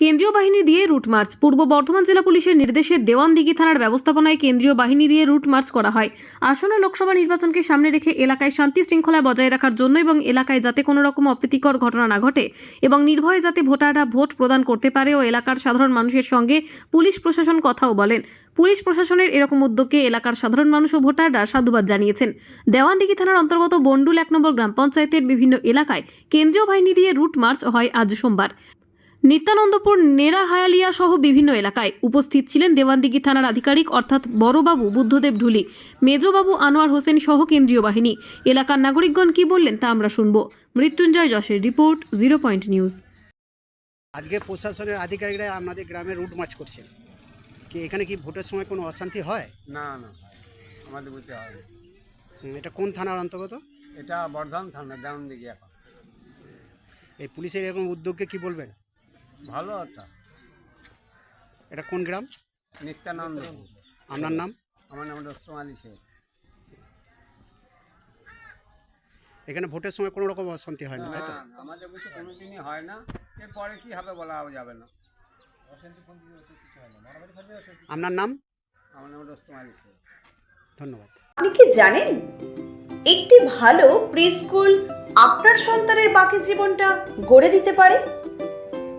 কেন্দ্রীয় বাহিনী দিয়ে রুট মার্চ। পূর্ব বর্ধমান জেলা পুলিশের নির্দেশে দেওয়ানদিঘি থানার ব্যবস্থাপনায় কেন্দ্রীয় বাহিনী দিয়ে রুট মার্চ করা হয়। আসন্ন লোকসভা নির্বাচনকে সামনে রেখে এলাকায় শান্তি শৃঙ্খলা বজায় রাখার জন্য এবং এলাকায় যাতে কোনো রকম অপ্রীতিকর ঘটনা না ঘটে এবং নির্ভয়ে যাতে ভোটাররা ভোট প্রদান করতে পারে ও এলাকার সাধারণ মানুষের সঙ্গে পুলিশ প্রশাসন কথাও বলেন। পুলিশ প্রশাসনের এরকম উদ্যোগকে এলাকার সাধারণ মানুষ ও ভোটাররা সাধুবাদ জানিয়েছেন। দেওয়ানদিঘি থানার অন্তর্গত বন্ডুল এক নম্বর গ্রাম পঞ্চায়েতের বিভিন্ন এলাকায় কেন্দ্রীয় বাহিনী দিয়ে রুট মার্চ হয় আজ সোমবার। নিত্যানন্দপুর নেরা হায়ালিয়া সহ বিভিন্ন এলাকায় উপস্থিত ছিলেন দেওয়ানদিঘি থানার আধিকারিক অর্থাৎ বড়বাবু বুদ্ধদেব ঢুলি মেজবাবু আনোয়ার হোসেন সহ কেন্দ্রীয় বাহিনী। এলাকার নাগরিকগণ কি বললেন তা আমরা শুনব। মৃত্যুঞ্জয় যশের রিপোর্ট জিরো পয়েন্ট নিউজ। আজকে প্রশাসনের আধিকারিকরা আমাদের গ্রামে রুট মার্চ করছেন কি এখানে কি ভোটের সময় কোনো অশান্তি হয়? না না আমাদের বুঝতে হয় এটা কোন থানার অন্তর্গত? এটা বর্ধমান থানা দেওয়ান দিকে এখন এই পুলিশের এরকম উদ্যোগকে কি বলবেন? ভালো একটা এটা কোন গ্রাম? নিত্যানন্দ। আপনার নাম? আমার নাম রস্তম আলী শেখ। এখানে ভোটের সময় কোনো রকম অশান্তি হয় না তাই তো? না, আমাদের বুঝতে কোনোদিনই হয় না। এরপরে কি হবে বলা যাবে না। আপনার নাম? আমার নাম রস্তম আলী শেখ। ধন্যবাদ। আপনি কি জানেন একটি ভালো প্রি স্কুল আপনার সন্তানের বাকি জীবনটা গড়ে দিতে পারে?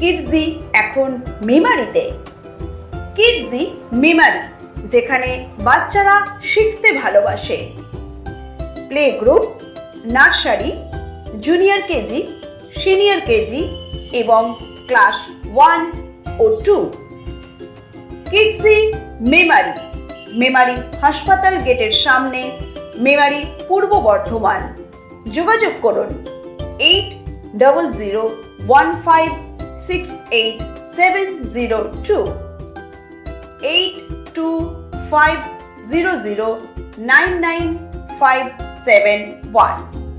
কিডজি এখন মেমারিতে কিডজি মেমারি যেখানে বাচ্চারা শিখতে ভালোবাসে। Play group nursery junior KG senior KG এবং ক্লাস ওয়ান ও টু কিডসি মেমারি মেমারি হাসপাতাল গেটের সামনে মেমারি পূর্ব বর্ধমান। যোগাযোগ করুন eight double zero one five Six eight seven zero two eight two five zero zero nine nine five seven one.